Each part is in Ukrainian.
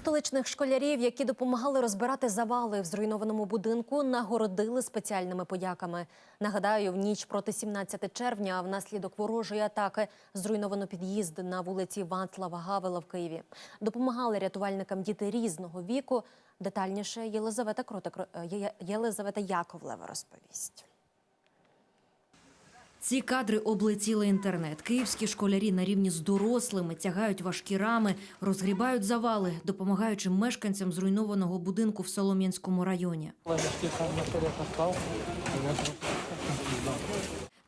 Столичних школярів, які допомагали розбирати завали в зруйнованому будинку, нагородили спеціальними подяками. Нагадаю, в ніч проти 17 червня внаслідок ворожої атаки зруйновано під'їзд на вулиці Вацлава Гавела в Києві. Допомагали рятувальникам діти різного віку. Детальніше Єлизавета Кротик, Єлизавета Яковлева розповість. Ці кадри облетіли інтернет. Київські школярі на рівні з дорослими тягають важкі рами, розгрібають завали, допомагаючи мешканцям зруйнованого будинку в Солом'янському районі. Ладошки там на столе поставил.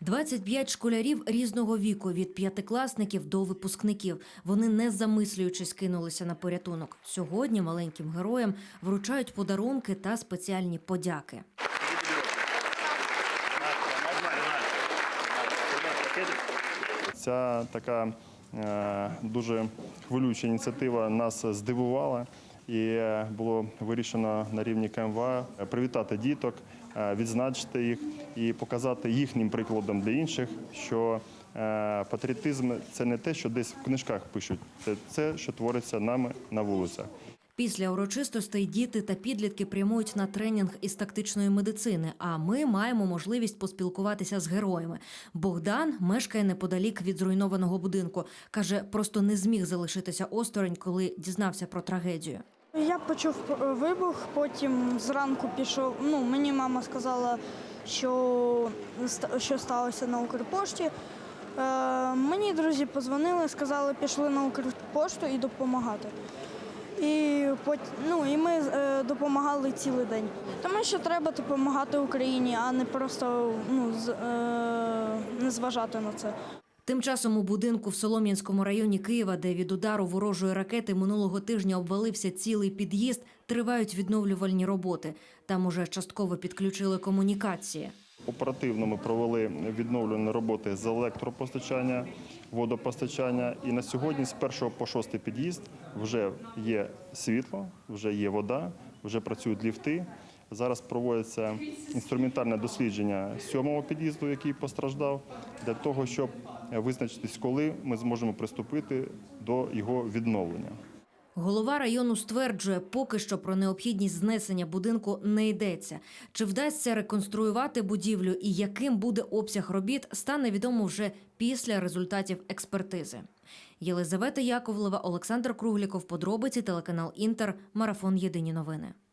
25 школярів різного віку від п'ятикласників до випускників. Вони не замислюючись кинулися на порятунок. Сьогодні маленьким героям вручають подарунки та спеціальні подяки. Ця така е, дуже хвилююча ініціатива нас здивувала. І було вирішено на рівні КМВА привітати діток, е, відзначити їх і показати їхнім прикладом для інших, що е, патріотизм це не те, що десь в книжках пишуть, це це, що твориться нами на вулицях. Після урочистостей діти та підлітки прямують на тренінг із тактичної медицини. А ми маємо можливість поспілкуватися з героями. Богдан мешкає неподалік від зруйнованого будинку. каже, просто не зміг залишитися осторонь, коли дізнався про трагедію. Я почув е, вибух, потім зранку пішов. Ну, мені мама сказала, що, що сталося на Укрпошті. Е, мені друзі позвонили, сказали, пішли на Укрпошту і допомагати. Ну, і ми е, допомагали цілий день. Тому що треба допомагати Україні, а не просто ну, з, е, не зважати на це. Тим часом у будинку в Солом'янському районі Києва, де від удару ворожої ракети минулого тижня обвалився цілий під'їзд, тривають відновлювальні роботи. Там уже частково підключили комунікації. Оперативно ми провели відновлені роботи з електропостачання, водопостачання. І на сьогодні з 1 по 6 під'їзд вже є світло, вже є вода, вже працюють ліфти. Зараз проводиться інструментальне дослідження сьомого під'їзду, який постраждав, для того, щоб визначитись, коли ми зможемо приступити до його відновлення. Голова району стверджує, поки що про необхідність знесення будинку не йдеться. Чи вдасться реконструювати будівлю і яким буде обсяг робіт, стане відомо вже після результатів експертизи. Єлизавета Яковлева, Олександр Кругліков, подробиці, телеканал Інтер, марафон Єдині новини.